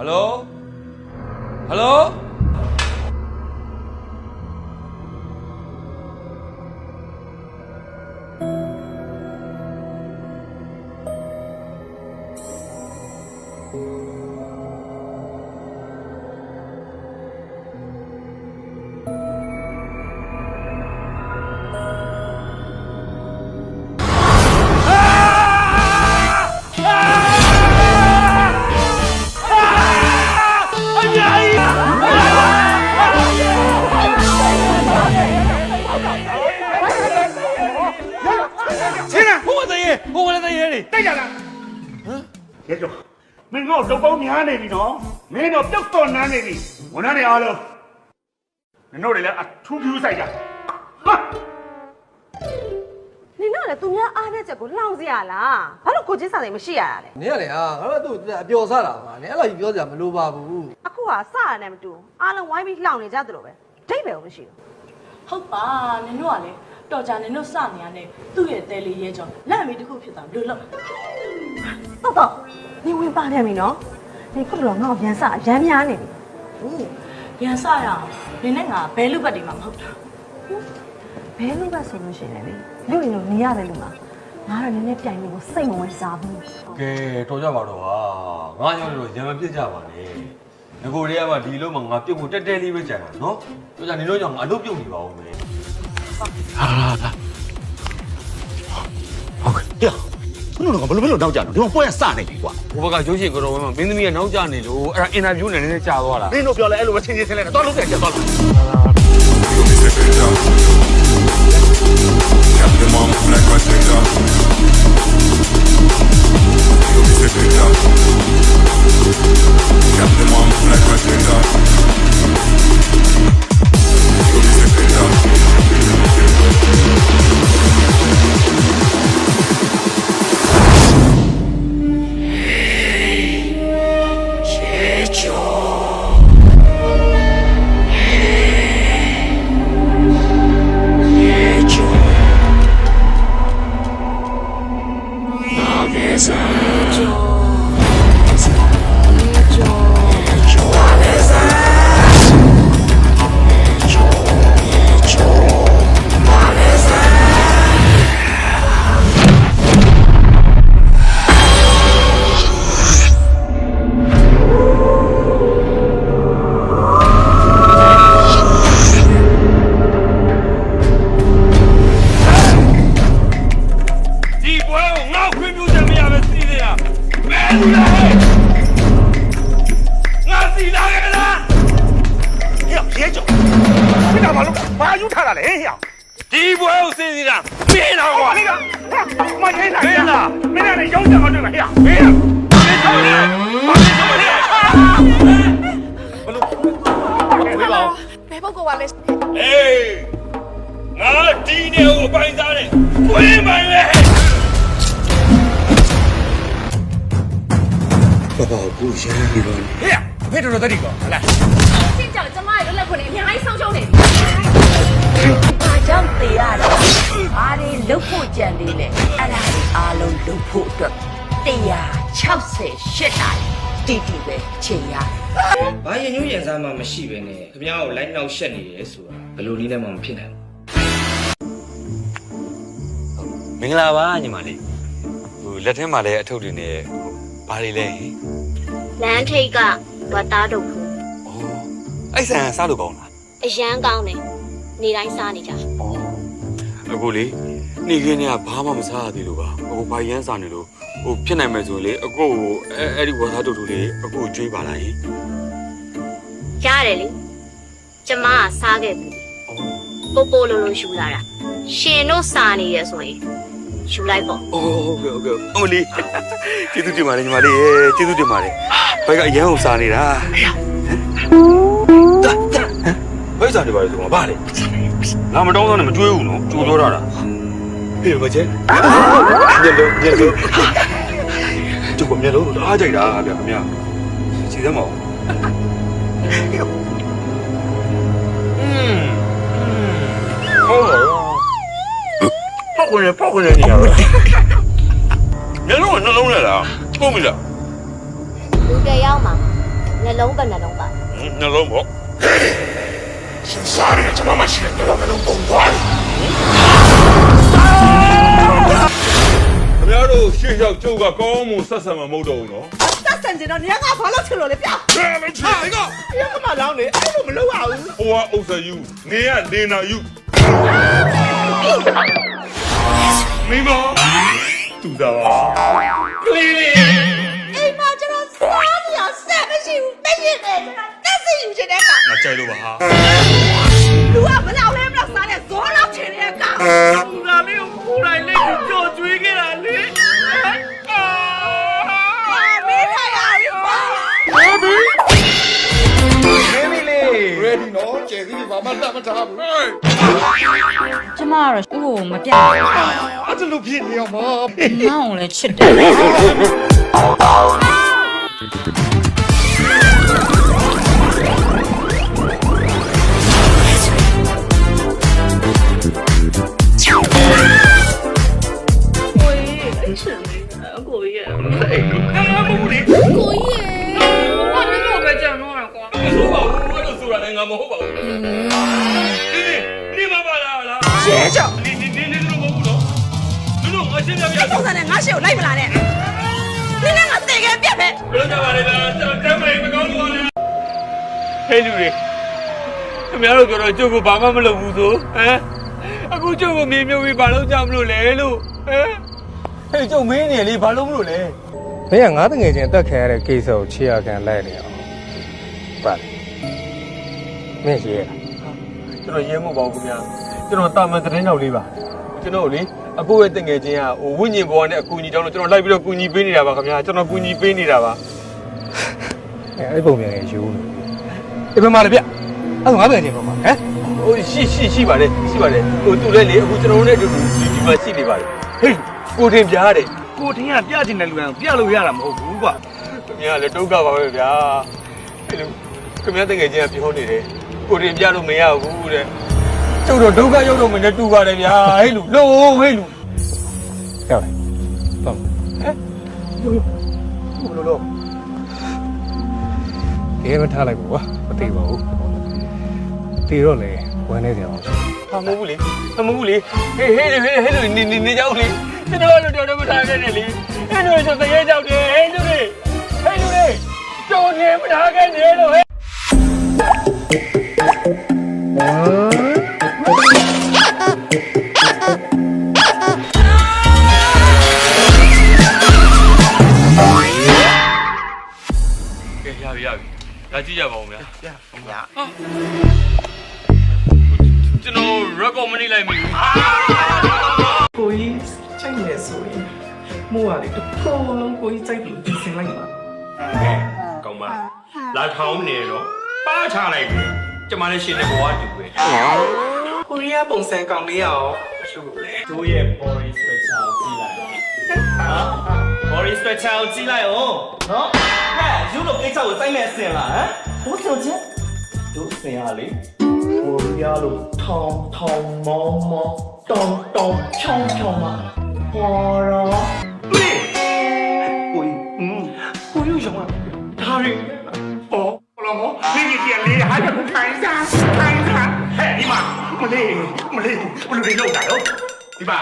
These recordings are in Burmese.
ဟယ် ချင်းလားဟိုကတည်းရဲ့ဟိုကလည်းတည်းရဲ့လေတိုက်ကြလားဟမ်ရဲကျော်မင်းတို့တော့ပေါင်းများနေပြီနော်မင်းတို့ပြုတ်တော်နန်းနေပြီဝန်ထမ်းတွေအားလုံးမင်းတို့တွေလည်းအထူးဖြူးဆိုင်ကြဟာနင်တို့လည်းသူများအားတဲ့ချက်ကိုလှောင်စရာလားဘာလို့ကိုချင်းစာစိမ်မရှိရတာလဲနင်ကလေဟာငါတို့ကသူ့အပျော်စားတာပါနင်အဲ့လိုကြီးပြောစရာမလိုပါဘူးအခုကစရနဲ့မတူဘူးအားလုံးဝိုင်းပြီးလှောင်နေကြသလိုပဲဒိတ်ပဲမရှိဘူးဟုတ်ပါနင်တို့ကလေ တော်ကြနင်တို့စနေရတဲ့သူ့ရဲ့တဲလေးရဲကြောင့်လက်အမီတစ်ခုဖြစ်သွားလို့လို့တော့တော့နင်ဝင်ပါပြန်ပြီနော်နင်ခုတော့ငါ့ကိုပြန်စရမ်းများနေပြီဟုတ်ရန်စရအောင်နင်နဲ့ငါဘဲလူပတ်တွေမှာမဟုတ်တာဘဲလို့ပဲဆိုလို့ရှိရင်လေလူရင်လို့နေရတယ်လို့မှာငါတော့နည်းနည်းပြိုင်လို့ကိုစိတ်မဝင်စားဘူးကဲတော်ကြပါတော့ဟာငါကြောင့်လို့ရံမပြစ်ကြပါနဲ့ငကိုတွေကမှဒီလိုမှငါပြုတ်ဖို့တက်တဲလေးပဲကြံတာနော်တော်ကြနေလို့ကြောင့်ငါအလုပ်ပြုတ်နေပါဦးမယ် ဟုတ်ကဲ့ဟေ့ဘယ်လိုဘယ်လိုဘယ်လိုနောက်ကြတော့ဒီမှာပွဲစနေပြီကွာဟိုဘက်ကရုပ်ရှင်ကတော့ဝဲမှာမင်းသမီးကနောက်ကျနေလို့အဲ့ဒါအင်တာဗျူးနဲ့နည်းနည်းကြာသွားတာမင်းတို့ပြောလဲအဲ့လိုပဲချင်းချင်းဆင်းလဲတော့လုံးပြန်ချက်သွားလား Cap them on like a traitor. You be sick with ယူထားတာလဲဟေ့ဟေ့။ဒီပွဲကိုစီးနေတာမင်းတော့ကွာမင်းကမင်းနိုင်ရလားမင်းနဲ့ရောင်းကြအောင်တွေ့မှာဟေ့မင်း။မင်းတော့လေ။မင်းတော့လေဘယ်ပုဂ္ဂိုလ်ကလဲ။အေးငါဒီနေကိုပိုင်စားတယ်။ဝင်းပိုင်လေ။ဟေ့ဖေးတော်တော်တတိကောဟလာရှင်းကြောင်ကျမရဲ့လွတ်လပ်ခွင့်တွေအများကြီးဆုံးရှုံးနေပြီ။ ဘာကြောင့်တေးရလဲ။ဘာတွေလုတ်ဖို့ကြံသေးလဲ။အဲ့ဒါတွေအားလုံးလုတ်ဖို့အတွက်168တာတီတီပဲချိန်ရ။ဘာရင်ညွှန်းရင်စားမှမရှိပဲနဲ့ခင်ဗျားကိုလိုက်နောက်ရှက်နေတယ်ဆိုတာဘယ်လိုနည်းနဲ့မှမဖြစ်နိုင်ဘူးမင်္ဂလာပါညီမလေးဟိုလက်ထဲမှာလည်းအထုပ်တွေနဲ့ဘာတွေလဲဟင်လမ်းထိပ်ကဝတ်သားတို့ဘူးဩအဲ့ဆန်စားလို့ကောင်းလားအရန်ကောင်းတယ် နေတိုင်းစားနေကြဩအခုလေနေခင်းကဘာမှမစားရသေးလို့ပါအခုဘာရမ်းစားနေလို့ဟိုဖြစ်နိုင်မယ်ဆိုရင်လေအခုကိုအဲအဲ့ဒီဝါသားတူတူလေးအခုကိုကျွေးပါလားဟင်ရတယ်လေကျမကစားခဲ့ပြီပိုပိုလိုလိုယူလာတာရှင်တို့စားနေရဆိုရင်ယူလိုက်ပေါ့ဩဟုတ်ကဲ့ဟုတ်ကဲ့အမလေးကျေးဇူးတင်ပါတယ်ညီမလေးရေကျေးဇူးတင်ပါတယ်ဘယ်ကအရန်ကိုစားနေတာဘယ်စားနေပါလဲဆိုတော့ဘာလဲ လာမတောင်းတော့နဲ့မကျွေးဘူးနော်ကြိုးတော့တာဟေးမကျဲညလုံးညလုံးကျုပ်ကမျက်လုံးအားကြိုက်တာဗျာခင်ဗျာစီသမောอืมဟုတ်ပါရောပေါက်ကုန်နေပေါက်ကုန်နေနေရပါမျက်လုံးကနှလုံးနဲ့လားဟုတ်ပြီလားလူတယောက်မှာနှလုံးပဲနှလုံးပါနှလုံးပေါ့ စားရတယ်ကျွန်မမရှိတဲ့တော့မလုံးပုံသွားတယ်ခင်ဗျားတို့ရှေ့ရောက်ကျုပ်ကကောင်းမှုဆက်ဆံမှာမဟုတ်တော့ဘူးနော်တက်ဆန်ကျင်တော့နေကဘာလို့ချင်လို့လဲပြဘယ်လိုချင်ကပြကမလောင်းလေအဲ့လိုမလုပ်ရဘူးဟိုကဥစ္စာယူနေရနေနာယူမိမတူတာပါကလေးလေးအိမ်မှာကျွန်တော်စားနေရဆက်မရှိဘူးတည့်ရတယ်ကျွန်တော်တက်စီယူချင်တဲ့ကငါကြိုက်လို့ပါဟာ တတ်မထားဘူးကျမကတော့ဥကိုမပြတ်ဘူးအဲ့ဒါလိုဖြစ်နေအောင်မမောင်ကိုလည်းချစ်တယ်ဆိုပါဘူးအဲ့လိုဆိုတာလည်းငါမဟုတ်ပါဘူးဒီဒီမပါ လားလားရှဲကြောင့်ဒီဒီဒီလိုမဟုတ်ဘူးနော်လူတို့အချင်းများများပုံစံနဲ့ငါရှေ့ကိုလိုက်မလာနဲ့နင်းနဲ့ငါတည်ခဲ့ပြက်ပဲဘယ်လိုကြပါလဲလားကျွန်တော်တမ်းမမကောင်းလို့လေဟဲ့လူတွေခင်ဗျားတို့ပြောတော့ကျုပ်ကဘာမှမလုပ်ဘူးဆိုဟမ်အခုကျုပ်ကမြေမြုပ်ပြီးဘာလို့ကြမလို့လဲလို့ဟမ်ဟဲ့ကျုပ်မင်းနေလေဘာလို့မလို့လဲမင်းကငါတငယ်ချင်းတက်ခံရတဲ့ကိစ္စကိုချေရခံလိုက်နေအောင်ပါမင်းရှိရလားကျွန်တော်ရဲမဟုတ်ပါဘူးခင်ဗျာ ကျွန်တော်တာမန်သတင်းတော်လေးပါကျွန်တော်လေအကိုရဲ့တငယ်ချင်းကဟိုဝိညာဉ်ဘဝနဲ့အကူအညီတောင်းလို့ကျွန်တော်လိုက်ပြီးတော့ကူညီပေးနေတာပါခင်ဗျာကျွန်တော်ကူညီပေးနေတာပါအဲ့အဲ့ပုံပြန်ယူနေဒီဘက်မှာလေဗျအဲ့ငါတငယ်ချင်းပေါ့ဟမ်ဟိုရှိရှိရှိပါတယ်ရှိပါတယ်ဟိုသူလည်းလေအခုကျွန်တော်တို့နဲ့အတူတူဒီဒီမှာရှိနေပါတယ်ဟေးကိုတင်ပြရတယ်ကိုထင်းကပြချင်တဲ့လူကပြလို့ရတာမဟုတ်ဘူးကွာခင်ဗျာလည်းတုတ်ကပါပဲဗျာအဲ့လိုခင်ဗျာတငယ်ချင်းကပြောနေတယ်ကိုတင်ပြလို့မရဘူးတဲ့ ကျုပ်တော့ဒုက္ခရောက်တော့မနဲ့တူပါတယ်ဗျာဟဲ့လူလို့ဟဲ့လူရောက်လိုက်တော့ဟဲ့ဘလို့လို့ဒီမထားလိုက်ဘူးကွာမသိပါဘူးတီတော့လေဝမ်းနေတယ်အောင်ဟာမဟုတ်ဘူးလေမဟုတ်ဘူးလေဟေးဟေးဟေးဟေးလူနေနေနေကြောက်လေကျွန်တော်တို့တော်တော်မထားခဲ့နဲ့လေအဲ့လိုဆိုတရေကြောက်တယ်ဟေးလူတွေဟေးလူတွေတော်နေမထားခဲ့နဲ့လို့ဟဲ့ ဗျာကျွန်တော် record မနေလိုက်မိဘူးကိုကြီးကြိုက်နေဆိုရင်မိုးကလေတစ်ခုလုံးကိုကြီးကြိုက်ပြီးပြင်ဆင်လိုက်ပါကောင်းပါလာထောင်းနေတော့ပါချလိုက်ပြီကျမလည်းရှင်တဲ့ဘဝတူပဲကိုရီးယားပုံစံကောင်လေးရောရှုပ်လေတို့ရဲ့ body structure ကိုကြည့်လိုက်ဟာ body structure ကိုကြည့်လိုက်အောင်နော်ဟဲ့ယူလို့ကိစ္စကိုစိုက်မဲ့အစင်လားဟမ်ဘိုးဆိုချင်း တို့ဆင်ရလေဟိုပြားလို့ထောင်ထောင်မောင်းမောင်းတောင်တောင်ချောင်းချောင်းမှာဟောရောတွေ့ကိုကြီးอืมကိုကြီးရောင်းတာဒါရီအော်ဘလောမောနေနေပြန်လေးဟာကခိုင်းစားခိုင်းစားဟဲ့ဒီမှာမလေးမလေးဘလူတွေလောက်တာတော့ဒီမှာ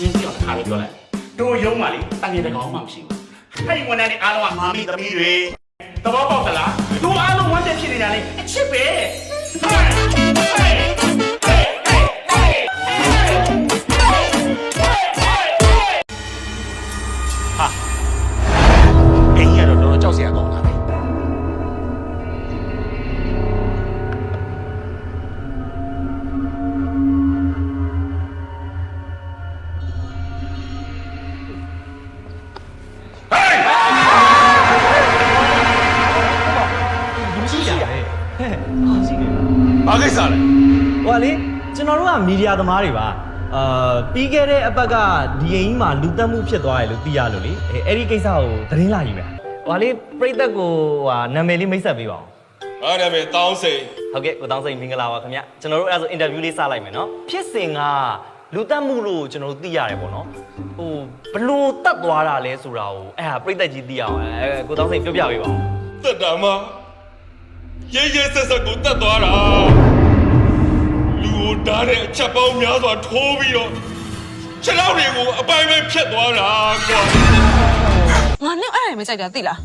ရင်းစီအောင်ခါလေးပြောလိုက်တို့ရုံးပါလေတန်ရတဲ့ကောင်မှမရှိဘူးအဲ့ဒီဝန်ထမ်းတွေအားလုံးကမာမီသမီးတွေ သဘောပေါက်သလားတို့အားလုံးဝမ်းတက်ဖြစ်နေတာလေအချစ်ပဲဟဲ့ဟဲ့ဟဲ့ဟဲ့ ဘာကိစ္စလဲဟိုကလေကျွန်တော်တို့ကမီဒီယာသမားတွေပါအာပြီးခဲ့တဲ့အပတ်ကဒီအိမ်ကြီးမှာလူတက်မှုဖြစ်သွားတယ်လို့သိရလို့လေအဲအဲ့ဒီကိစ္စကိုသတင်းလာယူတာဟိုကလေပြိသက်ကိုဟာနာမည်လေးမိတ်ဆက်ပေးပါအောင်အားနာမည်တောင်းစိန်ဟုတ်ကဲ့ကိုတောင်းစိန်မင်္ဂလာပါခင်ဗျကျွန်တော်တို့အဲ့ဒါဆိုအင်တာဗျူးလေးစလိုက်မယ်နော်ဖြစ်စဉ်ကလူတက်မှုလို့ကျွန်တော်တို့သိရတယ်ပေါ့နော်ဟိုဘလို့တက်သွားတာလဲဆိုတာကိုအဲ့ဟာပြိသက်ကြီးသိအောင်အဲကိုတောင်းစိန်ပြောပြပေးပါဦးတက်တာမ ရဲရဲဆက်ဆက်ကိုတတ်သွားတာလူကိုဓာတ်တဲ့အချက်ပေါင်းများစွာထိုးပြီးတော့ခြေထောက်တွေကိုအပိုင်ပဲဖြတ်သွားတာကွာငါနဲ့အဲ့ဒါမကြိုက်တာသိလား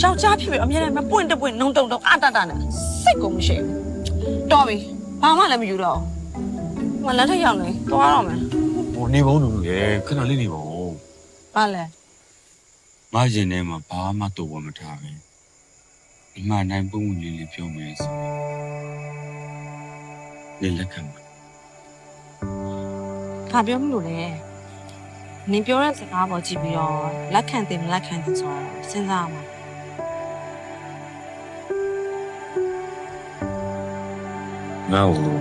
ယောက်ျားဖြစ်ပြီးအမြဲတမ်းမပွင့်တပွင့်နှုံတုံတုံအတတနဲ့စိတ်ကုန်မရှိဘူးတော်ပြီဘာမှလည်းမယူတော့ဘူးငါလက်ထက်ရောက်နေသွားတော့မယ်ဟိုနေဘုံလူလူရေခဏလေးနေဘုံဘာလဲငါရင်ထဲမှာဘာမှတော့ဝမထားပဲ အမှန်တိုင်းပုံမှုလေးလေးပြောမယ်ဆိုနေလက်ခံပါဘာပြောမလို့လဲနင်ပြောတဲ့စကားပေါ်ကြည့်ပြီးတော့လက်ခံတယ်မလက်ခံတယ်ဆိုတော့စဉ်းစားအောင်ငါ့ကို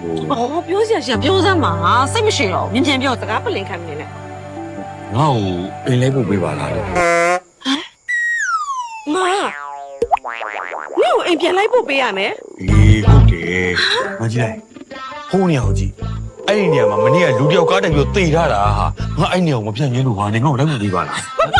ဟို။အော်ပြောစရာရှိပြောစမ်းပါစိတ်မရှိတော့ဘူးမြင်ပြန်ပြောစကားပလင်ခံနေနဲ့ငါ့ကိုအိမ်လေးပို့ပေးပါလားလို့။ ငါနင့်ကိုအိမ်ပြန်လိုက်ဖို့ပေးရမယ်အေးဟုတ်တယ်မကြည့်လိုက်ဖုန်းနေအောင်ကြည့်အဲ့ဒီနေရာမှာမနေ့ကလူတယောက်ကားတက်ပြီးတော့တေထားတာဟာငါအဲ့နေရာကိုမပြတ်ရင်းလို့ဟာနေငါ့ကိုလိုက်မပေးပါလား။မပေါ့